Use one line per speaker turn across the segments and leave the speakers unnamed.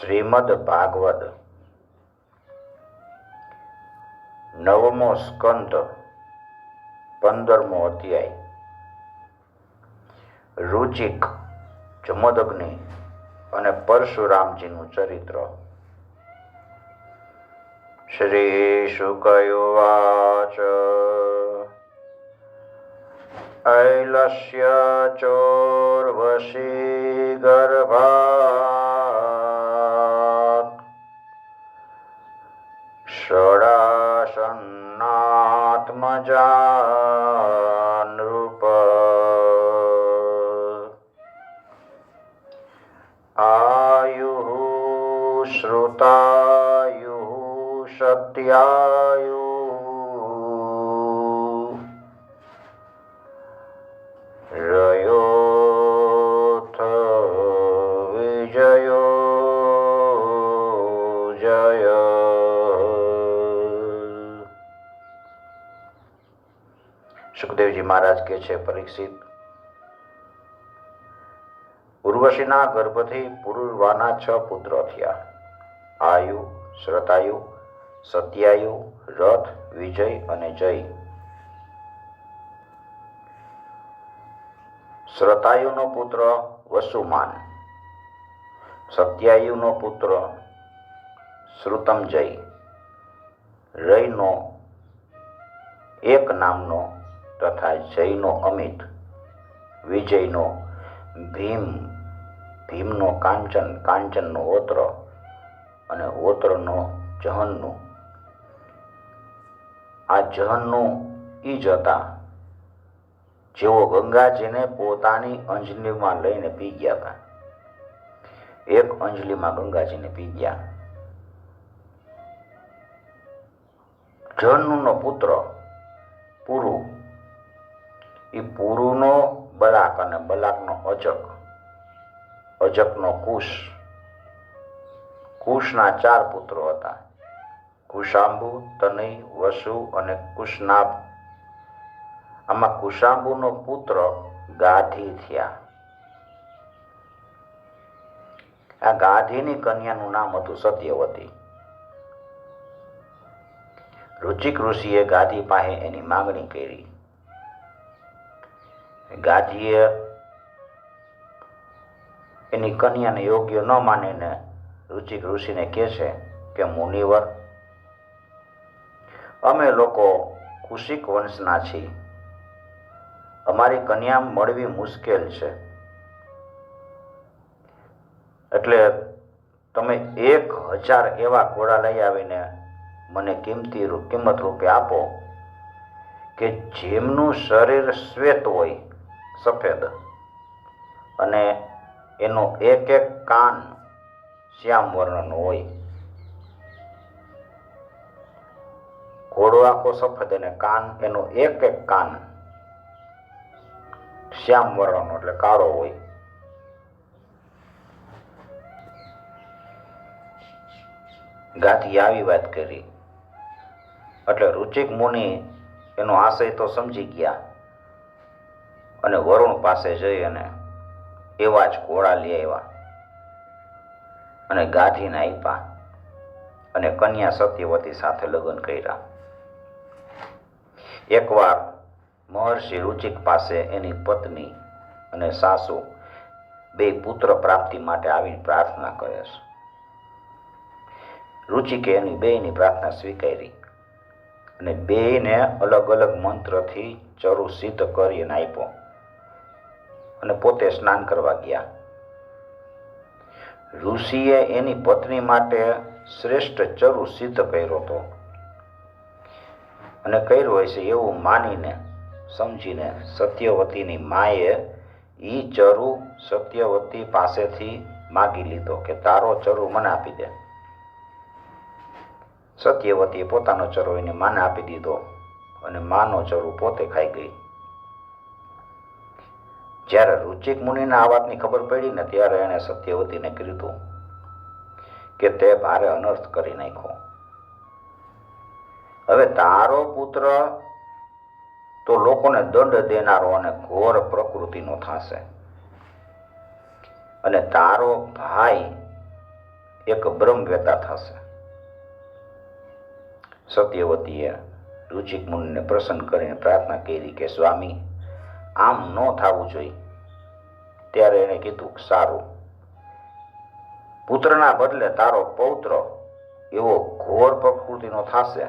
શ્રીમદ ભાગવત. નવમો સ્કંદ, પંદરમો અધ્યાય. રુચિક જમદગ્નિ અને પરશુરામજીનું ચરિત્ર. શ્રી શુકયુવાચ ઐલસ્ય ચોર્વશી ગર્ભા જાનરૂપ આયુ શ્રુતાયુ સત્યાયુ. Jaya સુખદેવજી મહારાજ કે છે, પરીક્ષિત, ઉર્વશીના ગર્ભથી પુરુરવાના છ પુત્ર થયા. આયુ, શ્રતાયુ, સત્યાયુ, રથ, વિજય અને જય. શ્રતાયુનો પુત્ર વસુમાન, સત્યાયુનો પુત્ર શ્રુતમજય રયનો એક નામનો તથા જયનો અમિત, વિજયનો ભીમ, ભીમનો કાંચન, કાંચનનો ઓત્ર અને ઓત્રનો જહનનું. આ જહનનું ઈ જ હતા જેઓ ગંગાજીને પોતાની અંજલીમાં લઈને પી ગયા હતા. એક અંજલીમાં ગંગાજીને પી ગયા. જહનુનો પુત્ર પુરુ એ પુરુનો બલાક અને બલાકનો અજક, અજકનો કુશ. કુશના ચાર પુત્રો હતા. કુશાંબુ, તનય, વસુ અને કુશનાભ. આમાં કુશાંબુનો પુત્ર ગાધી થયા. આ ગાધીની કન્યાનું નામ હતું સત્યવતી. રુચિક ઋષિએ ગાધી પાસે એની માંગણી કરી. ગાધીએ એની કન્યાને યોગ્ય ન માનીને રુચિક ઋષિને કહે છે કે, મુનિવર, અમે લોકો કુશિક વંશના છીએ. અમારી કન્યા મળવી મુશ્કેલ છે. એટલે તમે એક હજાર એવા ઘોડા લઈ આવીને મને કિંમતી કિંમત રૂપે આપો કે જેમનું શરીર શ્વેત હોય સફેદ. અને એનો એક એક કાન શ્યામ વર્ણનો હોય. ઘોડો આખો સફેદ અને કાન, એનો એક એક કાન શ્યામ વર્ણનો એટલે કાળો હોય. ગાથી આવી વાત કરી. એટલે રુચિક મુનિ એનો આશય તો સમજી ગયા. અને વરુણ પાસે જઈ અને એવા જ ઘોડા લઈ આવ્યા અને ગાધીને આપ્યા અને કન્યા સત્યવતી સાથે લગ્ન કર્યા. એકવાર મહર્ષિ રુચિક પાસે એની પત્ની અને સાસુ બે પુત્ર પ્રાપ્તિ માટે આવીને પ્રાર્થના કરે છે. રુચિકે એની બેયની પ્રાર્થના સ્વીકારી અને બેયને અલગ અલગ મંત્રથી ચરુ સિદ્ધ કરીને આપ્યો. અને પોતે સ્નાન કરવા ગયા. ઋષિએ એની પત્ની માટે શ્રેષ્ઠ ચરુ સિદ્ધ કર્યો હતો. અને કર્યો હોય છે એવું માનીને, સમજીને સત્યવતીની માએ ઈ ચરુ સત્યવતી પાસેથી માગી લીધો કે તારો ચરુ મને આપી દે. સત્યવતીએ પોતાનો ચરો એને માને આપી દીધો અને માનો ચરુ પોતે ખાઈ ગઈ. જ્યારે રુચિક મુનિને આ વાતની ખબર પડી ને ત્યારે એણે સત્યવતીને કીધું કે તે ભારે અનર્થ કરી નાખ્યો. હવે તારો પુત્ર તો લોકોને દંડ દેનારો અને ઘોર પ્રકૃતિનો થશે. અને તારો ભાઈ એક બ્રહ્મ વેતા થશે. સત્યવતીએ રુચિક મુનિને પ્રસન્ન કરીને પ્રાર્થના કરી કે સ્વામી આમ ન થવું જોઈએ. ત્યારે એણે કીધું, સારું. પુત્રના બદલે તારો પૌત્ર એવો ઘોર પ્રકૃતિનો થશે.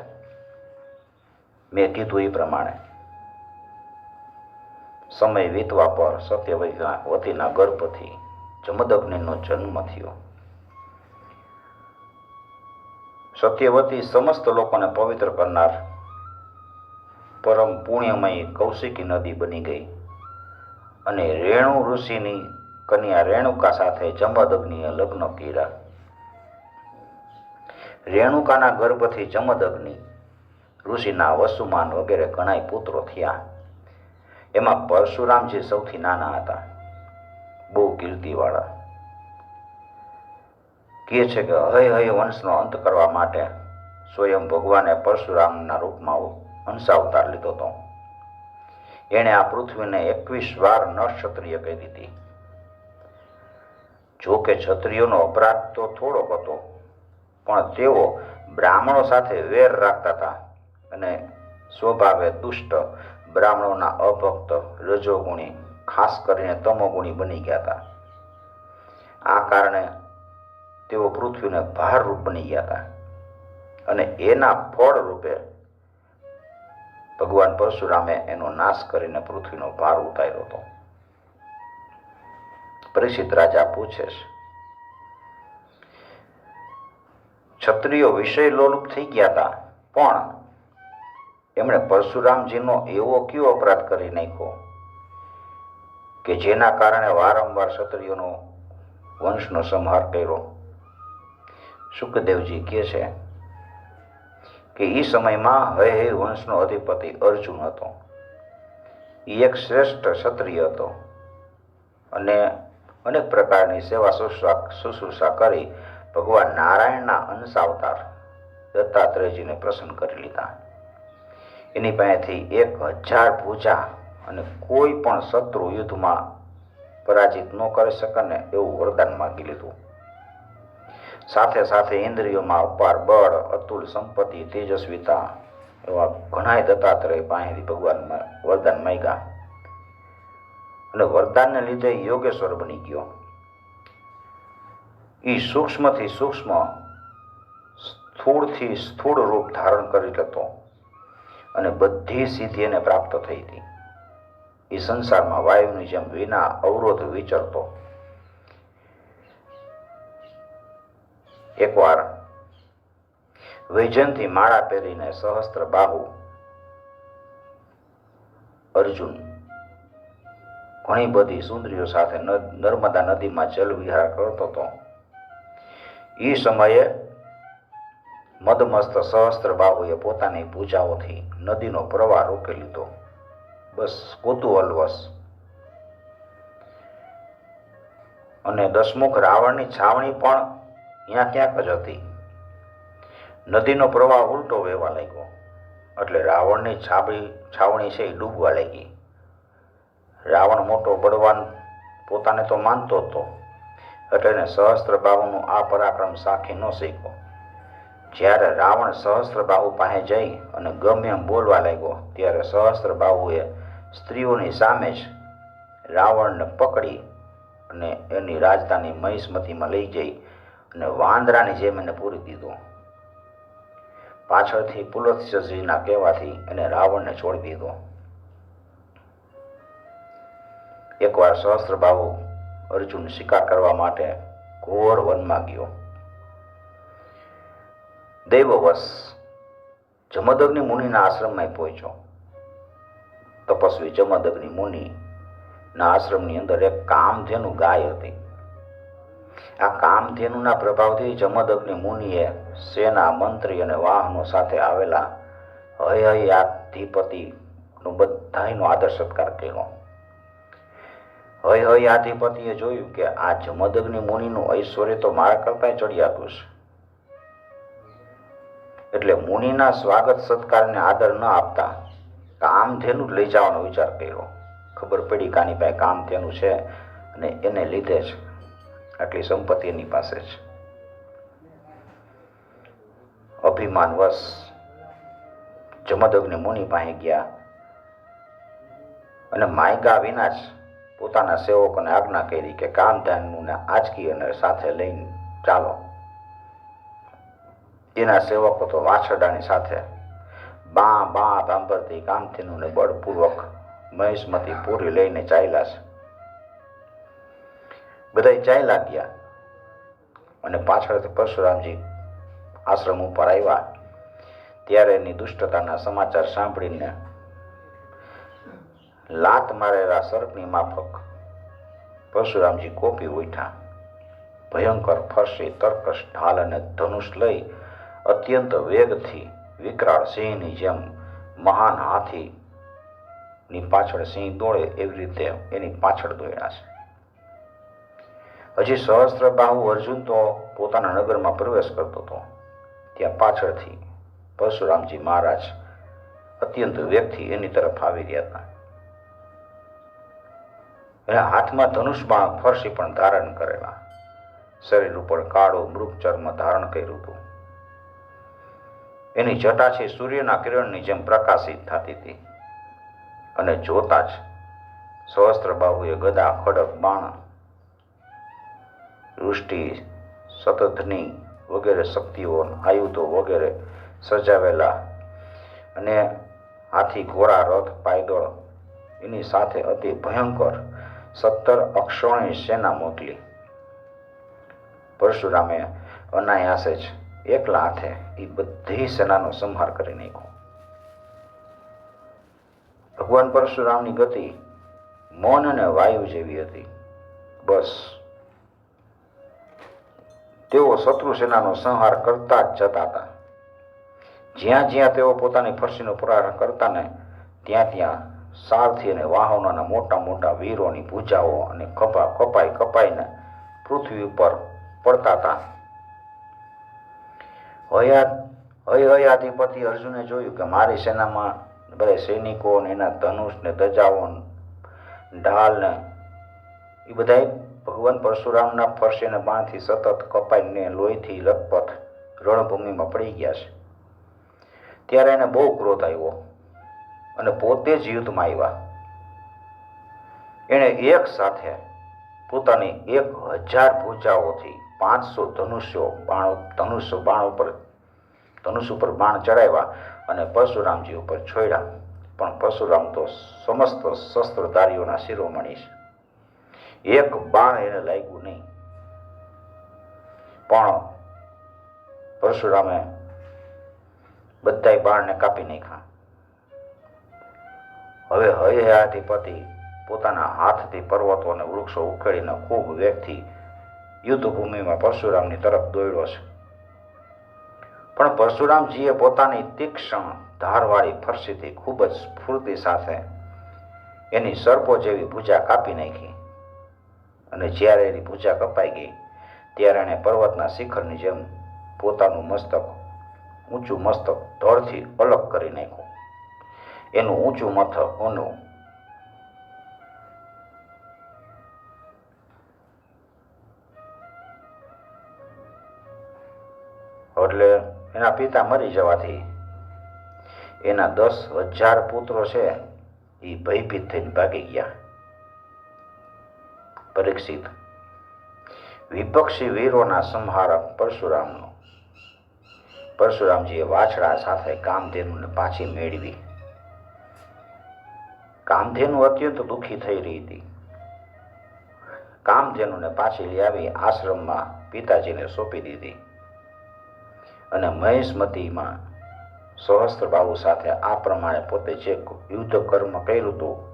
મેં કીધું એ પ્રમાણે. સમય વીતવા પર સત્યવતીના વતીના ગર્ભથી જમદગ્નિનો જન્મ થયો. સત્યવતી સમસ્ત લોકોને પવિત્ર કરનાર પરમ પુણ્યમય કૌશિકી નદી બની ગઈ. અને રેણુ ઋષિની કન્યા રેણુકા સાથે જમદગ્નિએ લગ્ન કર્યા. રેણુકાના ગર્ભથી જમદગ્નિ ઋષિના વસુમાન વગેરે ઘણાય પુત્રો થયા. એમાં પરશુરામજી સૌથી નાના હતા. બહુ કીર્તિવાળા. કહે છે કે હય હય વંશનો અંત કરવા માટે સ્વયં ભગવાને પરશુરામના રૂપમાં હંસાવતાર લીધો હતો. એણે આ પૃથ્વીને એકવીસ વાર નક્ષત્રિય કહી દીધી. જો કે ક્ષત્રિયોનો અપરાધ તો થોડોક હતો, પણ તેઓ બ્રાહ્મણો સાથે વેર રાખતા હતા અને સ્વભાવે દુષ્ટ બ્રાહ્મણોના અભક્ત રજોગુણી, ખાસ કરીને તમોગુણી બની ગયા હતા. આ કારણે તેઓ પૃથ્વીને ભારરૂપ બની ગયા હતા અને એના ફળ રૂપે ભગવાન પરશુરામે એનો નાશ કરીને પૃથ્વીનો ભાર ઉતાર્યો હતો. પરીક્ષિત રાજા પૂછે છે, ક્ષત્રિયો વિષય લોલુપ થઈ ગયા હતા પણ એમણે પરશુરામજીનો એવો કયો અપરાધ કરી નાખ્યો કે જેના કારણે વારંવાર ક્ષત્રિયોનો વંશનો સંહાર કર્યો? સુખદેવજી કહે છે કે એ સમયમાં હય હય વંશનો અધિપતિ અર્જુન હતો. એ એક શ્રેષ્ઠ ક્ષત્રિય હતો. અને અનેક પ્રકારની સેવા શુશ્રા શુશ્રુષા કરી ભગવાન નારાયણના અંશ અવતાર દત્તાત્રેયજીને પ્રસન્ન કરી લીધા. એની પાસેથી એક હજાર ભૂજા અને કોઈ પણ શત્રુ યુદ્ધમાં પરાજિત ન કરી શકે ને એવું વરદાન માગી લીધું. સાથે સાથે ઇન્દ્રિયોમાં અપાર બળ, અતુલ સંપત્તિ, તેજસ્વીતા એવા ઘણાય દત્તાત્રેય પાસેથી ભગવાન વરદાન માગ્યા. અને વરદાનને લીધે યોગેશ્વર બની ગયો. એ સૂક્ષ્મથી સૂક્ષ્મ, સ્થૂળથી સ્થૂળ રૂપ ધારણ કરી લેતો અને બધી સિદ્ધિ એને પ્રાપ્ત થઈ હતી. એ સંસારમાં વાયુની જેમ વિના અવરોધ વિચરતો. એકવાર વૈજયંતી માળા પહેરીને સહસ્ત્ર બાહુ અર્જુન ઘણી બધી સુંદરીઓ સાથે નર્મદા નદીમાં જલ વિહાર કરતો હતો. એ સમયે મદમસ્ત સહસ્ત્ર બાહુએ પોતાની પૂજાઓથી નદીનો પ્રવાહ રોકી લીધો. બસ કુતુહલવશ અને દસમુખ રાવણની છાવણી પણ ત્યાં ક્યાંક જ હતી. નદીનો પ્રવાહ ઉલટો વહેવા લાગ્યો. એટલે રાવણની છાબડી, છાવણી છે એ ડૂબવા લાગી. રાવણ મોટો બળવાન પોતાને તો માનતો હતો. એટલે એને સહસ્ત્ર બાહુનું આ પરાક્રમ સાખી ન શીખ્યો. જ્યારે રાવણ સહસ્ત્ર બાહુ પાસે જઈ અને ગમે એમ બોલવા લાગ્યો, ત્યારે સહસ્ત્ર બાહુએ સ્ત્રીઓની સામે જ રાવણને પકડી અને એની રાજધાની મહિષ્મતીમાં લઈ જઈ અને વાંદરાની જેમ એને પૂરી દીધો. પાછળથી પુલત્સ્યજીના કહેવાથી એને રાવણને છોડી દીધો. એકવાર સહસ્ત્રબાહુ અર્જુન શિકાર કરવા માટે ઘોર વનમાં ગયો. દૈવવશ જમદગ્નિ મુનિના આશ્રમમાં પહોંચ્યો. તપસ્વી જમદગ્નિ મુનિ ના આશ્રમની અંદર એક કામધેનુ ગાય હતી. આ કામધેનુના પ્રભાવથી જમદગ્નિ મુનિએ સેના, મંત્રી અને વાહનો સાથે આવેલા હયહયાધિપતિનો બધાયનો આદર સત્કાર કર્યો. આધિપતિએ જોયું કે આ જમદગ્નિ મુનિનું ઐશ્વર્ય તો મારા કરતા ચડિયાતું છે. એટલે મુનિના સ્વાગત સત્કારને આદર ન આપતા કામધેનુ જ લઈ જવાનો વિચાર કર્યો. ખબર પડી કાની પાસે કામધેનુ છે અને એને લીધે જ આટલી સંપત્તિ એની પાસે છે. અભિમાનવશ જમદગ્નિ મુનિ પાસે ગયા અને માયકા વિના જ પોતાના સેવકોને આજ્ઞા કરી કે કામધાનનું ને આંચકી અને સાથે લઈને ચાલો. એના સેવકો તો વાછરડાની સાથે બા બા ભાંભરતી કામધેનુને બળપૂર્વક મહેશમતી પૂરી લઈને ચાલ્યા છે. બધા જાય લાગ્યા. અને પાછળથી પરશુરામજી આશ્રમ ઉપર આવ્યા. ત્યારે એની દુષ્ટતાના સમાચાર સાંભળીને લાત મારેલા સર્પની માફક પરશુરામજી કોપી ઉઠ્યા. ભયંકર ફરસી, તર્કશ ઢાલ અને ધનુષ લઈ અત્યંત વેગથી વિકરાળ સિંહની જેમ મહાન હાથીની પાછળ સિંહ દોડે એવી રીતે એની પાછળ દોડ્યા છે. હજી સહસ્ત્ર બાહુ અર્જુન તો પોતાના નગરમાં પ્રવેશ કરતો હતો. ત્યાં પાછળથી પરશુરામજી મહારાજ અત્યંત વ્યક્તિ એની તરફ આવી રહ્યા હતા. એના હાથમાં ધનુષમાં ફરસી પણ ધારણ કરેલા. શરીર ઉપર કાળો મૃગ ચર્મ ધારણ કર્યું હતું. એની જટા છે સૂર્યના કિરણની જેમ પ્રકાશિત થતી હતી. અને જોતા જ સહસ્ત્ર બાહુએ ગદા, ખડક, બાણ વૃષ્ટિ સતધની વગેરે શક્તિઓ, આયુધો વગેરે સજાવેલા અને હાથી, ઘોડા, રથ, પાયદળ એની સાથે અતિ ભયંકર સત્તર અક્ષોણી સેના મોકલી. પરશુરામે અનાયાસે જ એકલા હાથે એ બધી સેનાનો સંહાર કરી નાખ્યો. ભગવાન પરશુરામની ગતિ મૌન અને વાયુ જેવી હતી. બસ તેઓ શત્રુ સેનાનો સંહાર કરતા જ જતા હતા. જ્યાં જ્યાં તેઓ પોતાની ફરસીનો પ્રહાર કરતા ને ત્યાં ત્યાં સારથી અને વાહનોના મોટા મોટા વીરોની ભૂજાઓ અને કપા કપાઈ કપાઈને પૃથ્વી ઉપર પડતા હતા. હયા હય હયાધિપતિ અર્જુને જોયું કે મારી સેનામાં બધા સૈનિકો અને એના ધનુષ ને ધજાઓ ઢાલ ને એ બધા ભગવાન પરશુરામના ફરસે બાણથી સતત કપાઈને લોહીથી લથપથ રણભૂમિમાં પડી ગયા છે. ત્યારે એને બહુ ક્રોધ આવ્યો અને પોતે જ યુદ્ધમાં આવ્યા. એણે એક સાથે પોતાની એક હજાર ભૂજાઓથી પાંચસો ધનુષ્યો બાણો, ધનુષ્ય બાણ ઉપર ધનુષ ઉપર બાણ ચડાવ્યા અને પરશુરામજી ઉપર છોડ્યા. પણ પરશુરામ તો સમસ્ત શસ્ત્રધારીઓના શિરોમણી છે. એક બાણ એને લાગ્યું નહીં. પણ પરશુરામે બધાય બાણને કાપી નાખ્યા. હવે હયાધિપતિ પોતાના હાથથી પર્વતો અને વૃક્ષો ઉખેડીને ખૂબ વેગથી યુદ્ધભૂમિમાં પરશુરામની તરફ દોડ્યો છે. પણ પરશુરામજીએ પોતાની તીક્ષ્ણ ધારવાળી ફરસીથી ખૂબ જ સ્ફૂર્તિ સાથે એની સર્પો જેવી ભૂજા કાપી નાખી. અને જ્યારે એની ભૂજા કપાઈ ગઈ, ત્યારે એણે પર્વતના શિખરની જેમ પોતાનું મસ્તક, ઊંચું મસ્તક ધડથી અલગ કરી નાખ્યું. એનું ઊંચું મથક ઓનું એટલે એના પિતા મરી જવાથી એના દસ હજાર પુત્રો છે એ ભયભીત થઈને ભાગી ગયા. પરીક્ષિત. વિપક્ષી વીરોના સંહારક પરશુરામનો. પરશુરામજીએ વાછડા સાથે કામધેનુને પાછી મેળવી. કામધેનુ અત્યંત દુઃખી થઈ રહી હતી. કામધેનુને પાછી લાવી આશ્રમમાં પિતાજીને સોંપી દીધી. અને મહેશમતીમાં સહસ્ત્રબાહુ સાથે આ પ્રમાણે પોતે જે યુદ્ધ કર્મ કર્યું હતું,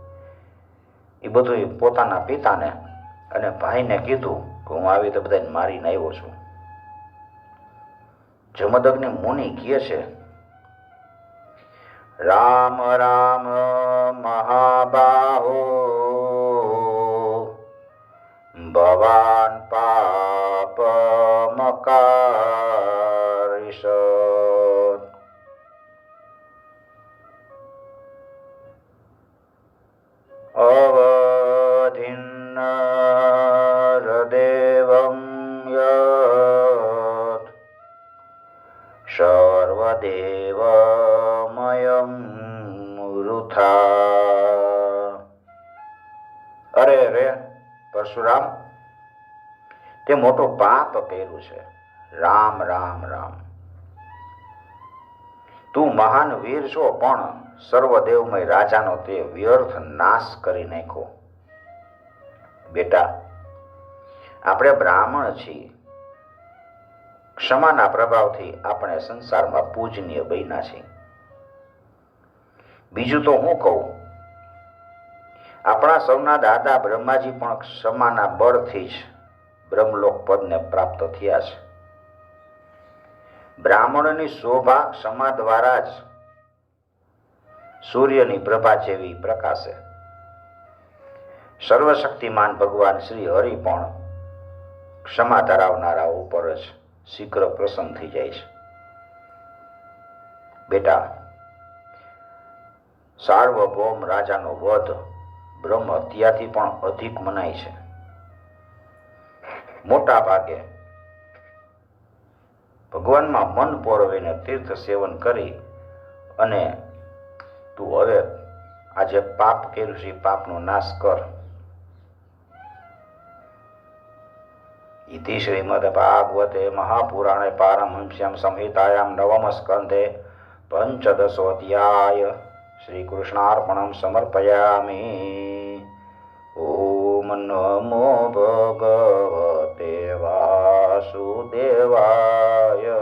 એ બધું પોતાના પિતાને અને ભાઈને કીધું કે હું આવી તો બધાને મારીને આવ્યો છું. જમદગ્નિ મુનિ કહે છે, રામ રામ, મહાબાહો, ભવાન પાપ મકારિષ મોટો પાપ પેલું છે. રામ રામ રામ. તું મહાન વીર છો, પણ સર્વદેવમય રાજાનો તે વ્યર્થ નાશ કરી નાખ્યો. બેટા, આપણે બ્રાહ્મણ છીએ. ક્ષમાના પ્રભાવથી આપણે સંસારમાં પૂજનીય બન્યા છીએ. બીજું તો હું કહું, આપણા સૌના દાદા બ્રહ્માજી પણ ક્ષમાના બળથી જ બ્રહ્મલોક પદને પ્રાપ્ત થયા છે. બ્રાહ્મણની શોભા ક્ષમા દ્વારા જ સૂર્યની પ્રભા જેવી પ્રકાશે. સર્વશક્તિમાન ભગવાન શ્રી હરિ પણ ક્ષમા ધરાવનારા ઉપર જ શીઘ્ર પ્રસન્ન થઈ જાય છે. બેટા, સાર્વભૌમ રાજાનો વધ બ્રહ્મ હત્યાથી પણ અધિક મનાય છે. મોટા ભાગે ભગવાનમાં મન પોરવીને તીર્થ સેવન કરી અને તું હવે આજે પાપ કર્યું છે પાપનો નાશ કર. ઇતિ શ્રીમદ ભાગવતે મહાપુરાણે પારમહંસ્યમ સંહિતાયામ નવમ સ્કંધે પંચદશોધ્યાય શ્રીકૃષ્ણાર્પણમ સમર્પયામિ. ઓમ નમો વાસુદેવાય.